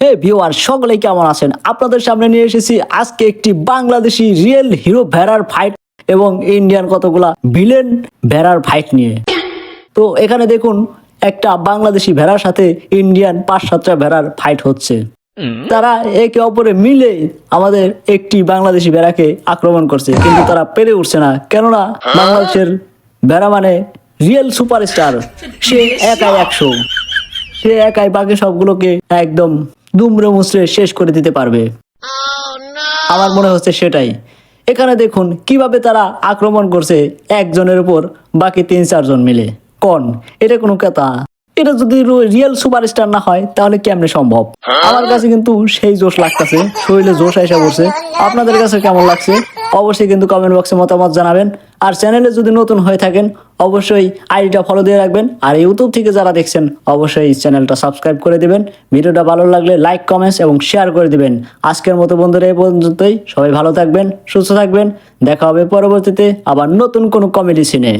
হে viewer সকলে কেমন আছেন? আপনাদের সামনে নিয়ে এসেছি আজকে একটি বাংলাদেশি রিয়েল হিরো ভেড়ার ফাইট এবং ইন্ডিয়ান কতগুলা ভিলেন ভেড়ার ফাইট নিয়ে। তো এখানে দেখুন, একটা বাংলাদেশি ভেড়ার সাথে ইন্ডিয়ান পাঁচ সাতটা ভেড়ার ফাইট হচ্ছে। তারা একে অপরে মিলে আমাদের একটি বাংলাদেশি ভেড়াকে আক্রমণ করছে, কিন্তু তারা পেরে উঠছে না। কেননা বাংলাদেশের ভেড়া মানে রিয়েল সুপারস্টার সে একাই একশো। সে একাই বাকি সবগুলোকে একদম দুমড়ে মুচড়ে শেষ করে দিতে পারবে। আমার মনে হচ্ছে সেটাই। এখানে দেখুন, কীভাবে তারা আক্রমণ করছে একজনের উপর বাকি তিন চারজন মিলে। কন, এটা কোনো কথা। এটা যদি রিয়েল সুপারস্টার না হয়, তাহলে কেমনে সম্ভব? আমার কাছে কিন্তু সেই জোশ লাগতেছে। শরীরে জোশ এসে পড়ছে। আপনাদের কাছে কেমন লাগছে? অবশ্যই কিন্তু কমেন্ট বক্সে মতামত জানাবেন। আর চ্যানেলে যদি নতুন হয়ে থাকেন, অবশ্যই আইডিটা ফলো দিয়ে রাখবেন। আর ইউটিউব থেকে যারা দেখছেন, অবশ্যই চ্যানেলটা সাবস্ক্রাইব করে দেবেন। ভিডিওটা ভালো লাগলে লাইক কমেন্টস এবং শেয়ার করে দিবেন। আজকের মতো বন্ধুরা, এই পর্যন্তই। সবাই ভালো থাকবেন, সুস্থ থাকবেন। দেখা হবে পরবর্তীতে আবার নতুন কোনো কমেডি সিনে